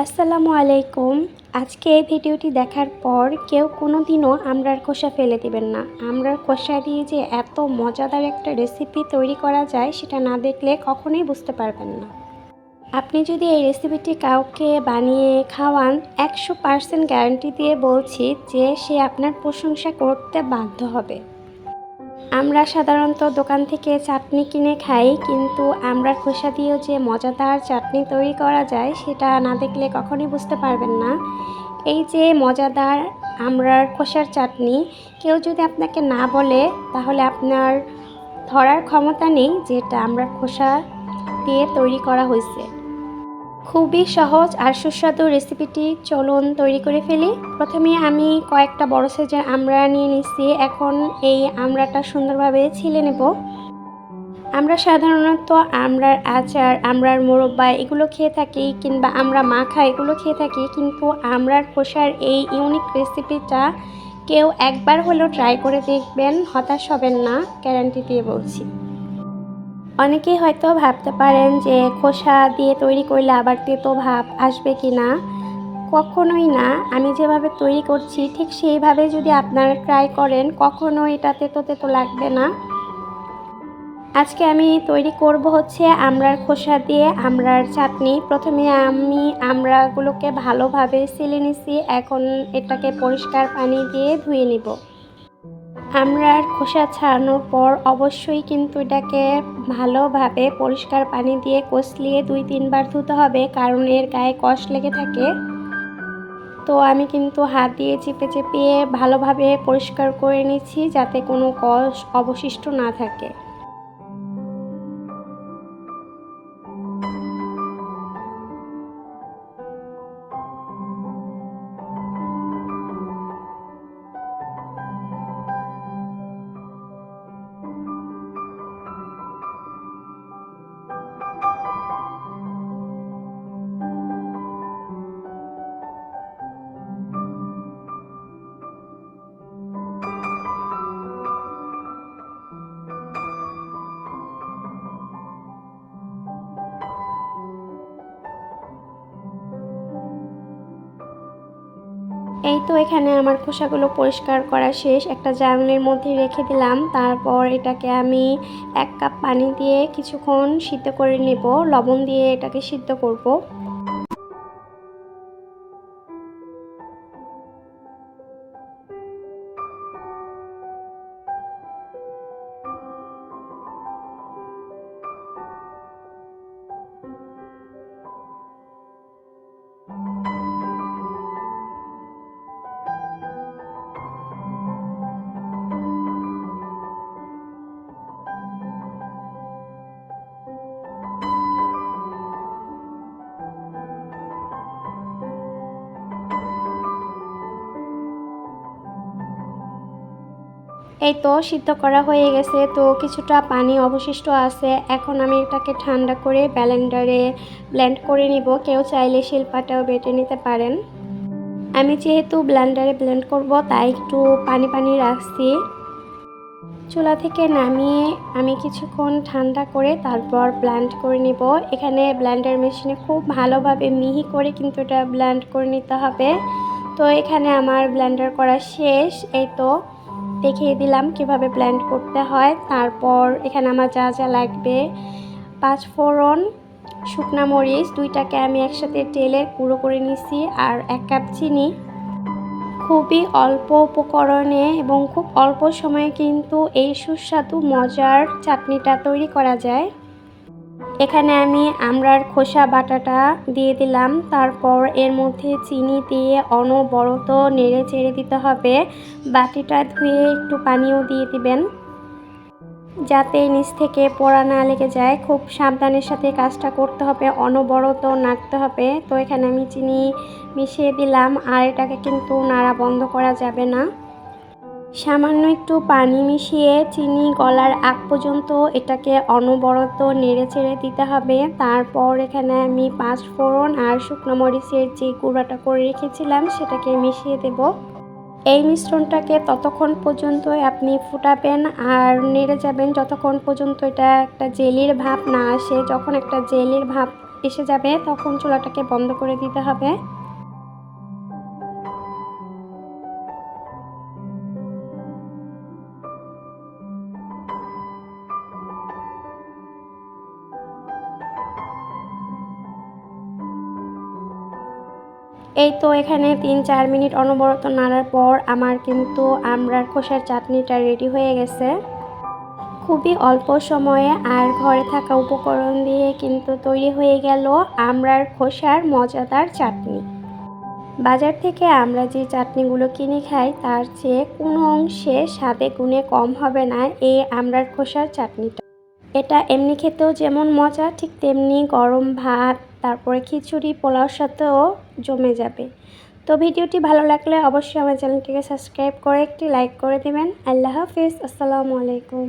আসসালামু আলাইকুম। আজকে এই ভিডিওটি দেখার পর কেউ কোনো দিনও আমড়ার খোসা ফেলে দিবেন না। আমড়ার খোসা দিয়ে যে এত মজাদার একটা রেসিপি তৈরি করা যায়, সেটা না দেখলে কখনোই বুঝতে পারবেন না। আপনি যদি এই রেসিপিটি কাউকে বানিয়ে খাওয়ান, একশো পার্সেন্ট গ্যারান্টি দিয়ে বলছি যে সে আপনার প্রশংসা করতে বাধ্য হবে। আমরা সাধারণত দোকান থেকে চাটনি কিনে খাই, কিন্তু আমরার খোসা দিয়েও যে মজাদার চাটনি তৈরি করা যায়, সেটা না দেখলে কখনই বুঝতে পারবেন না। এই যে মজাদার আমরার খোসার চাটনি, কেউ যদি আপনাকে না বলে, তাহলে আপনার ধরার ক্ষমতা নেই যে এটা আমরার খোসা দিয়ে তৈরি করা হয়েছে। খুবই সহজ আর সুস্বাদু রেসিপিটি চলুন তৈরি করে ফেলি। প্রথমে আমি কয়েকটা বড় সাইজের আমড়া নিয়ে নিচ্ছি। এখন এই আমড়াটা সুন্দরভাবে ছিলে নেব। আমরা সাধারণত আমরার আচার, আমড়ার মোরব্বা এগুলো খেয়ে থাকি কিংবা আমরা মাখা এগুলো খেয়ে থাকি, কিন্তু আমরার খোসার এই ইউনিক রেসিপিটা কেউ একবার হলেও ট্রাই করে দেখবেন, হতাশ হবেন না গ্যারান্টি দিয়ে বলছি। অনেকেই হয়তো ভাবতে পারেন যে খোসা দিয়ে তৈরি করলে আবার তেতো ভাব আসবে কি না? কখনোই না। আমি যেভাবে তৈরি করছি, ঠিক সেইভাবে যদি আপনারা ট্রাই করেন কখনো এটা তেতো তেতো লাগবে না। আজকে আমি তৈরি করব হচ্ছে আমড়ার খোসা দিয়ে আমড়ার চাটনি। প্রথমে আমি আমরাগুলোকে ভালোভাবে সিলে নিছি। এখন এটাকে পরিষ্কার পানি দিয়ে ধুয়ে নিব। আমরার খোসা ছাড়ানোর পর অবশ্যই কিন্তু এটাকে ভালোভাবে পরিষ্কার পানি দিয়ে কষলিয়ে দুই তিনবার ধুতে হবে, কারণ এর গায়ে কষ লেগে থাকে। তো আমি কিন্তু হাত দিয়ে চেপে চেপে ভালোভাবে পরিষ্কার করে নিচ্ছি যাতে কোনো কষ অবশিষ্ট না থাকে। এই তো এখানে আমার খোসাগুলো পরিষ্কার করা শেষ। একটা জার্নের মধ্যে রেখে দিলাম। তারপর এটাকে আমি এক কাপ পানি দিয়ে কিছুক্ষণ সিদ্ধ করে নেব। লবণ দিয়ে এটাকে সিদ্ধ করব। এই তো সিদ্ধ করা হয়ে গেছে, তো কিছুটা পানি অবশিষ্ট আছে। এখন আমি এটাকে ঠান্ডা করে ব্যালেন্ডারে ব্লেন্ড করে নিব। কেউ চাইলে শিল্পাটাও বেটে নিতে পারেন। আমি যেহেতু ব্লেন্ডারে ব্লেন্ড করব, তাই একটু পানি পানি রাখছি। চুলা থেকে নামিয়ে আমি কিছুক্ষণ ঠান্ডা করে তারপর ব্লেন্ড করে নিব। এখানে ব্লেন্ডার মেশিনে খুব ভালোভাবে মিহি করে কিন্তু এটা ব্লেন্ড করে নিতে হবে। তো এখানে আমার ব্লেন্ডার করা শেষ, এই তো। দেখিয়ে দিলাম কীভাবে ব্লেন্ড করতে হয়। তারপর এখানে আমার যা যা লাগবে, পাঁচ ফোড়ন, শুকনা মরিচ, দুইটাকে আমি একসাথে তেলে গুঁড়ো করে নিছি আর এক কাপ চিনি। খুবই অল্প উপকরণে এবং খুব অল্প সময়ে কিন্তু এই সুস্বাদু মজার চাটনিটা তৈরি করা যায়। এখানে আমি আমরার খোসা বাটাটা দিয়ে দিলাম। তারপর এর মধ্যে চিনি দিয়ে অনবরত নেড়ে চেড়ে দিতে হবে। বাটিটা ধুয়ে একটু পানিও দিয়ে দিবেন। যাতে নিচ থেকে পোড়া না লেগে যায়। খুব সাবধানের সাথে কাজটা করতে হবে। অনবরত নাড়তে হবে। তো এখানে আমি চিনি মিশিয়ে দিলাম। আর এটাকে কিন্তু নাড়া বন্ধ করা যাবে না। সামান্য একটু পানি মিশিয়ে চিনি গলার আগ পর্যন্ত এটাকে অনবরত নেড়ে চেড়ে দিতে হবে। তারপর এখানে আমি পাঁচ ফোড়ন আর শুকনো মরিচের যে গুঁড়াটা করে রেখেছিলাম, সেটাকে মিশিয়ে দেব। এই মিশ্রণটাকে ততক্ষণ পর্যন্ত আপনি ফুটাবেন আর নেড়ে যাবেন যতক্ষণ পর্যন্ত এটা একটা জেলির ভাব না আসে। যখন একটা জেলির ভাব এসে যাবে, তখন চুলাটাকে বন্ধ করে দিতে হবে। এই তো এখানে তিন চার মিনিট অনবরত নাড়ার পর আমার কিন্তু আমড়ার খোসার চাটনিটা রেডি হয়ে গেছে। খুবই অল্প সময়ে আর ঘরে থাকা উপকরণ দিয়ে কিন্তু তৈরি হয়ে গেল আমড়ার খোসার মজাদার চাটনি। বাজার থেকে আমরা যে চাটনিগুলো কিনে খাই তার চেয়ে কোনো অংশে স্বাদে গুণে কম হবে না এই আমড়ার খোসার চাটনিটা। এটা এমনি খেতেও যেমন মজা, ঠিক তেমনি গরম ভাত তারপরে খিচুড়ি পোলাওর সাথেও জমে যাবে। তো ভিডিওটি ভালো লাগলে অবশ্যই আমার চ্যানেলটিকে সাবস্ক্রাইব করে একটি লাইক করে দেবেন। আল্লাহ হাফিজ। আসসালামু আলাইকুম।